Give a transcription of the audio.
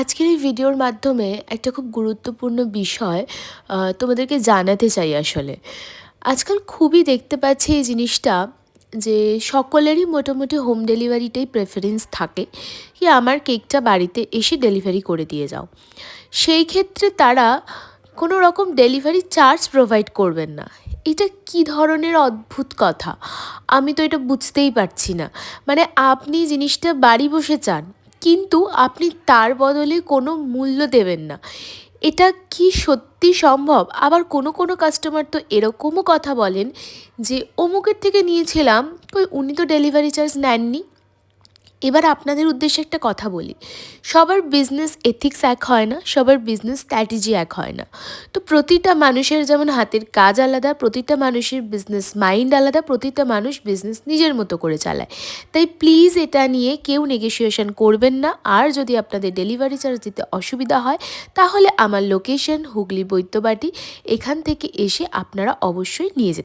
আজকের এই ভিডিওর মাধ্যমে একটা খুব গুরুত্বপূর্ণ বিষয় তোমাদেরকে জানাতে চাই আসলে। আজকাল খুবই দেখতে পাচ্ছি এই জিনিসটা যে সকলেরই মোটামুটি হোম ডেলিভারিটাই প্রেফারেন্স থাকে কি আমার কেকটা বাড়িতে এসে ডেলিভারি করে দিয়ে যাও। সেই ক্ষেত্রে তারা কোনো রকম ডেলিভারি চার্জ প্রোভাইড করবেন না। এটা কি ধরনের অদ্ভুত কথা? আমি তো এটা বুঝতেই পারছি না। মানে আপনি জিনিসটা বাড়ি বসে চান কিন্তু আপনি তার বদলে কোনো মূল্য দেবেন না। এটা কি সত্যি সম্ভব? আবার কোনো কোনো কাস্টমার তো এরকমও কথা বলেন যে, অমুকের থেকে নিয়েছিলাম, কই উনি তো ডেলিভারি চার্জ নেননি। এবার আপনাদের উদ্দেশ্যে একটা কথা বলি। সবার বিজনেস এথিক্স এক হয় না, সবার বিজনেস স্ট্র্যাটেজি এক হয় না। তো প্রতিটা মানুষের যেমন হাতের কাজ আলাদা, প্রতিটা মানুষের বিজনেস মাইন্ড আলাদা, প্রতিটা মানুষ বিজনেস নিজের মতো করে চালায়। তাই প্লিজ এটা নিয়ে কেউ নেগোসিয়েশন করবেন না। আর যদি আপনাদের ডেলিভারি চার্জ দিতে অসুবিধা হয়, তাহলে আমার লোকেশন হুগলি বৈদ্যবাটি, এখান থেকে এসে আপনারা অবশ্যই নিয়ে যেতে